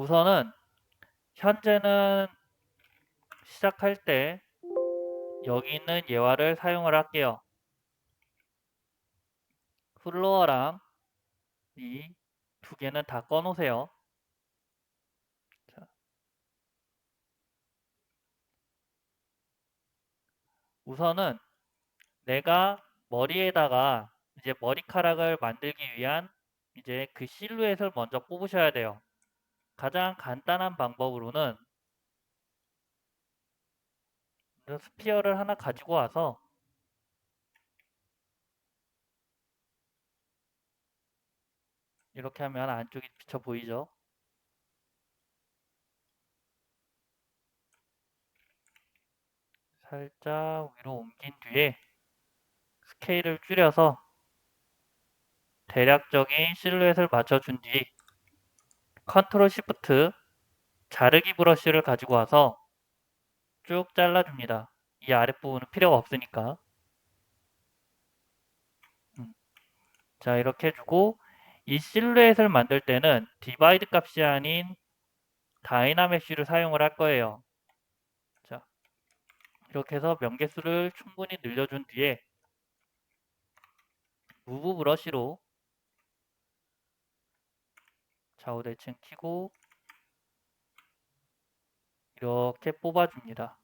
우선은 현재는 시작할 때 여기 있는 예화를 사용을 할게요. 플로어랑 이 두 개는 다 꺼놓으세요. 자. 우선은 내가 머리에다가 이제 머리카락을 만들기 위한 이제 그 실루엣을 먼저 뽑으셔야 돼요. 가장 간단한 방법으로는 스피어를 하나 가지고 와서 이렇게 하면 안쪽이 비쳐 보이죠? 살짝 위로 옮긴 뒤에 스케일을 줄여서 대략적인 실루엣을 맞춰준 뒤 컨트롤 시프트 자르기 브러쉬를 가지고 와서 쭉 잘라줍니다. 이 아랫부분은 필요가 없으니까. 음. 자 이렇게 해주고 이 실루엣을 만들 때는 디바이드 값이 아닌 다이나메쉬를 사용을 할 거예요. 자 이렇게 해서 명개수를 충분히 늘려준 뒤에 무브 브러쉬로 좌우 대칭 키고 이렇게 뽑아줍니다.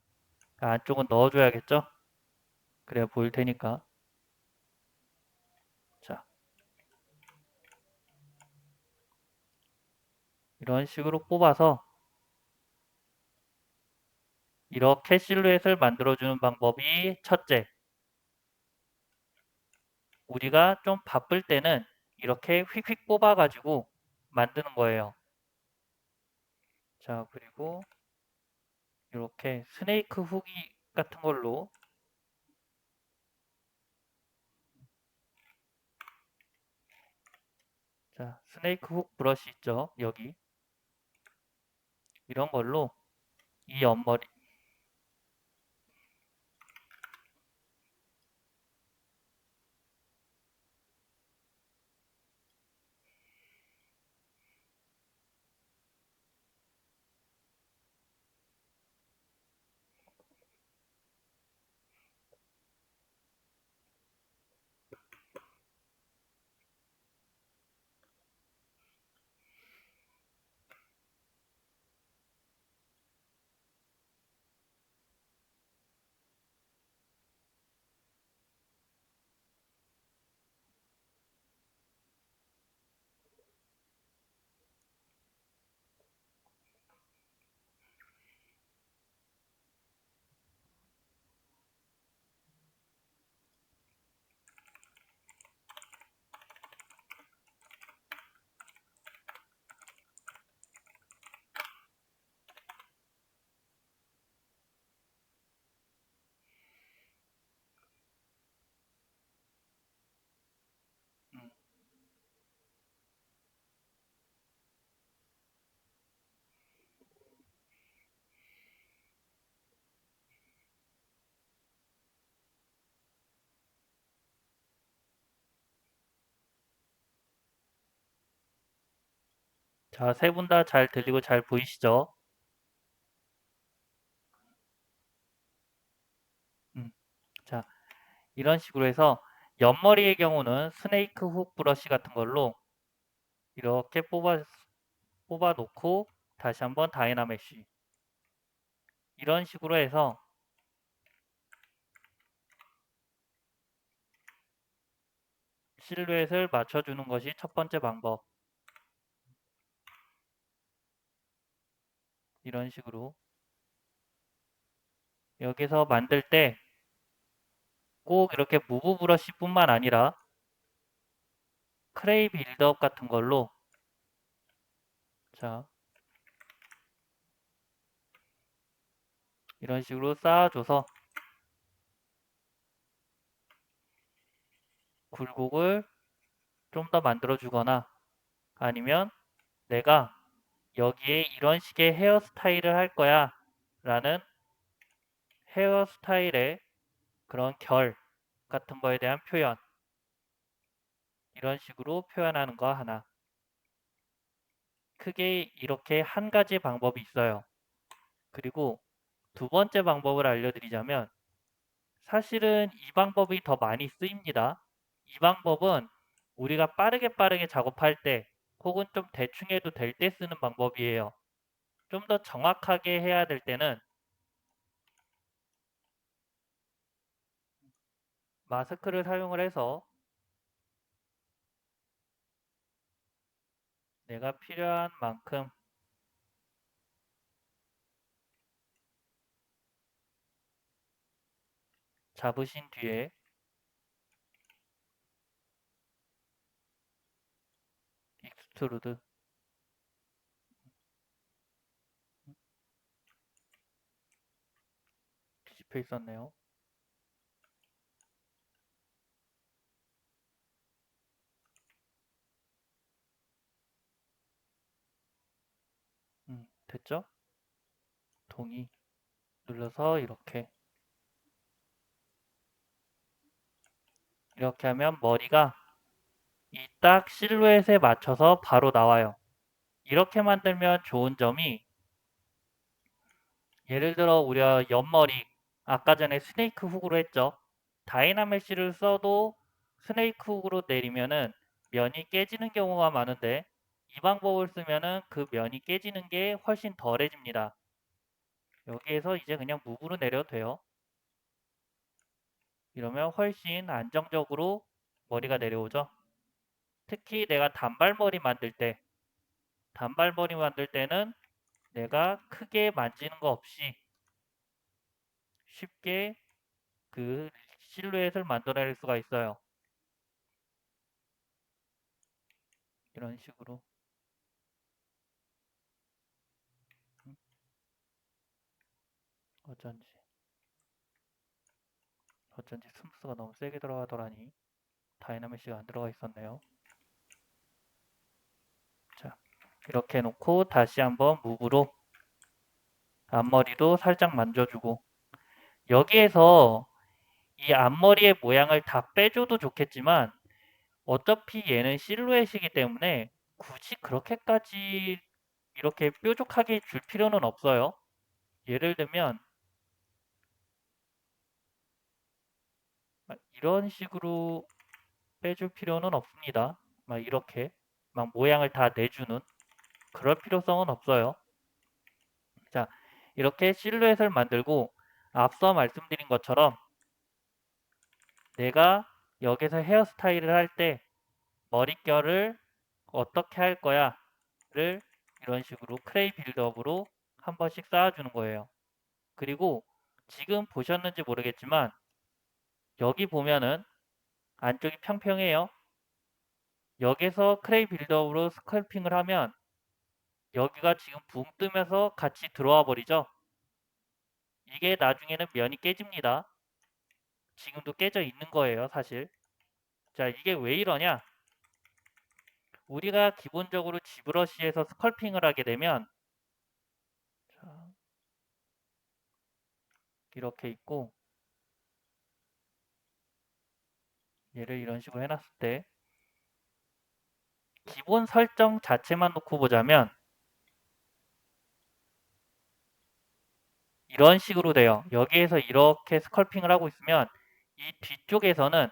안쪽은 넣어줘야겠죠? 그래야 보일 테니까. 자. 이런 식으로 뽑아서 이렇게 실루엣을 만들어주는 방법이 첫째. 우리가 좀 바쁠 때는 이렇게 휙휙 뽑아가지고 만드는 거예요. 자, 그리고 이렇게 스네이크 후기 같은 걸로 자, 스네이크 훅 브러쉬 있죠? 여기 이런 걸로 이 옆머리 자, 세 분 다 잘 들리고 잘 보이시죠? 음, 자, 이런 식으로 해서 옆머리의 경우는 스네이크 훅 브러쉬 같은 걸로 이렇게 뽑아, 뽑아 놓고 다시 한번 다이나메쉬 이런 식으로 해서 실루엣을 맞춰주는 것이 첫 번째 방법. 이런 식으로 여기서 만들 때 꼭 이렇게 무브 브러쉬 뿐만 아니라 크레이 빌드업 같은 걸로 자 이런 식으로 쌓아줘서 굴곡을 좀 더 만들어 주거나 아니면 내가 여기에 이런 식의 헤어스타일을 할 거야 라는 헤어스타일의 그런 결 같은 거에 대한 표현 이런 식으로 표현하는 거 하나 크게 이렇게 한 가지 방법이 있어요. 그리고 두 번째 방법을 알려드리자면 사실은 이 방법이 더 많이 쓰입니다. 이 방법은 우리가 빠르게 빠르게 작업할 때 혹은 좀 대충 해도 될 때 쓰는 방법이에요. 좀 더 정확하게 해야 될 때는 마스크를 사용을 해서 내가 필요한 만큼 잡으신 뒤에 스트루드 뒤집혀 있었네요. 음, 됐죠? 동의 눌러서 이렇게 이렇게 하면 머리가 이 딱 실루엣에 맞춰서 바로 나와요. 이렇게 만들면 좋은 점이 예를 들어 우리가 옆머리 아까 전에 스네이크 훅으로 했죠. 다이나메시를 써도 스네이크 훅으로 내리면은 면이 깨지는 경우가 많은데 이 방법을 쓰면은 그 면이 깨지는 게 훨씬 덜해집니다. 여기에서 이제 그냥 무브로 내려도 돼요. 이러면 훨씬 안정적으로 머리가 내려오죠. 특히 내가 단발머리 만들 때 단발머리 만들 때는 내가 크게 만지는 거 없이 쉽게 그 실루엣을 만들어낼 수가 있어요. 이런 식으로 음? 어쩐지 어쩐지 스무스가 너무 세게 들어가더라니 다이나믹시가 안 들어가 있었네요. 자 이렇게 해놓고 다시 한번 무브로 앞머리도 살짝 만져주고 여기에서 이 앞머리의 모양을 다 빼줘도 좋겠지만 어차피 얘는 실루엣이기 때문에 굳이 그렇게까지 이렇게 뾰족하게 줄 필요는 없어요. 예를 들면 이런 식으로 빼줄 필요는 없습니다. 막 이렇게 막 모양을 다 내주는 그럴 필요성은 없어요. 자, 이렇게 실루엣을 만들고 앞서 말씀드린 것처럼 내가 여기서 헤어스타일을 할 때 머릿결을 어떻게 할 거야 를 이런 식으로 크레이 빌드업으로 한 번씩 쌓아주는 거예요. 그리고 지금 보셨는지 모르겠지만 여기 보면은 안쪽이 평평해요. 여기서 크레이 빌드업으로 스컬핑을 하면 여기가 지금 붕 뜨면서 같이 들어와 버리죠. 이게 나중에는 면이 깨집니다. 지금도 깨져 있는 거예요, 사실. 자, 이게 왜 이러냐? 우리가 기본적으로 지브러시에서 스컬핑을 하게 되면 자, 이렇게 있고 얘를 이런 식으로 해놨을 때 기본 설정 자체만 놓고 보자면 이런 식으로 돼요. 여기에서 이렇게 스컬핑을 하고 있으면 이 뒤쪽에서는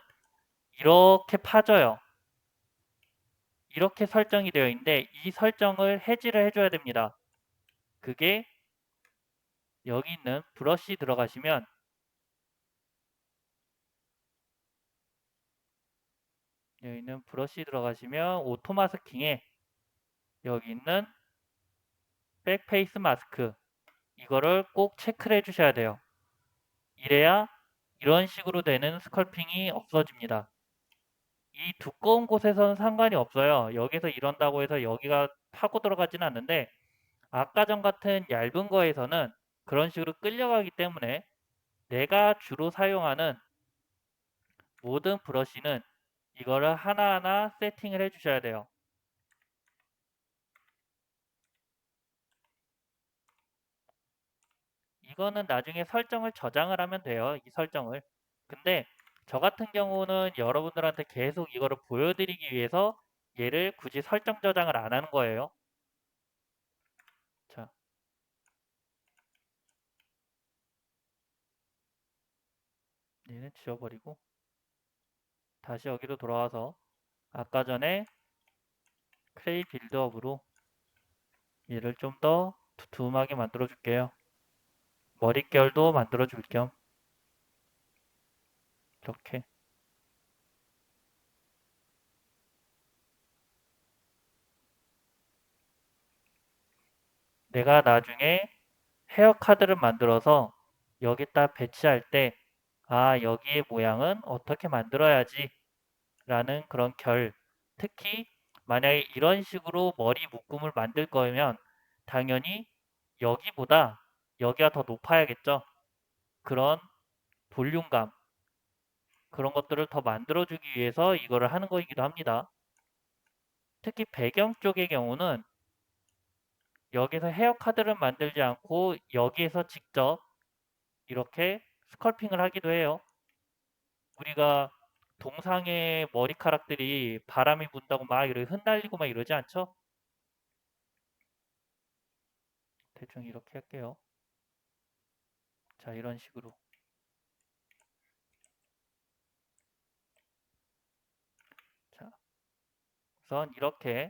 이렇게 파져요. 이렇게 설정이 되어 있는데 이 설정을 해지를 해줘야 됩니다. 그게 여기 있는 브러쉬 들어가시면 여기 있는 브러쉬 들어가시면 오토 마스킹에 여기 있는 백페이스 마스크 이거를 꼭 체크를 해주셔야 돼요. 이래야 이런 식으로 되는 스컬핑이 없어집니다. 이 두꺼운 곳에서는 상관이 없어요. 여기서 이런다고 해서 여기가 파고 들어가지는 않는데 아까 전 같은 얇은 거에서는 그런 식으로 끌려가기 때문에 내가 주로 사용하는 모든 브러쉬는 이거를 하나하나 세팅을 해 주셔야 돼요. 이거는 나중에 설정을 저장을 하면 돼요. 이 설정을. 근데 저 같은 경우는 여러분들한테 계속 이거를 보여드리기 위해서 얘를 굳이 설정 저장을 안 하는 거예요. 자. 얘는 지워버리고 다시 여기로 돌아와서 아까 전에 크레이 빌드업으로 얘를 좀 더 두툼하게 만들어 줄게요. 머릿결도 만들어 줄 겸. 이렇게. 내가 나중에 헤어 카드를 만들어서 여기다 배치할 때 아, 여기의 모양은 어떻게 만들어야지? 라는 그런 결. 특히 만약에 이런 식으로 머리 묶음을 만들 거면 당연히 여기보다 여기가 더 높아야겠죠. 그런 볼륨감 그런 것들을 더 만들어주기 위해서 이거를 하는 거이기도 합니다. 특히 배경 쪽의 경우는 여기서 헤어 카드를 만들지 않고 여기에서 직접 이렇게 스컬핑을 하기도 해요. 우리가 동상의 머리카락들이 바람이 분다고 막 이렇게 흩날리고 막 이러지 않죠? 대충 이렇게 할게요. 자, 이런 식으로. 자, 우선 이렇게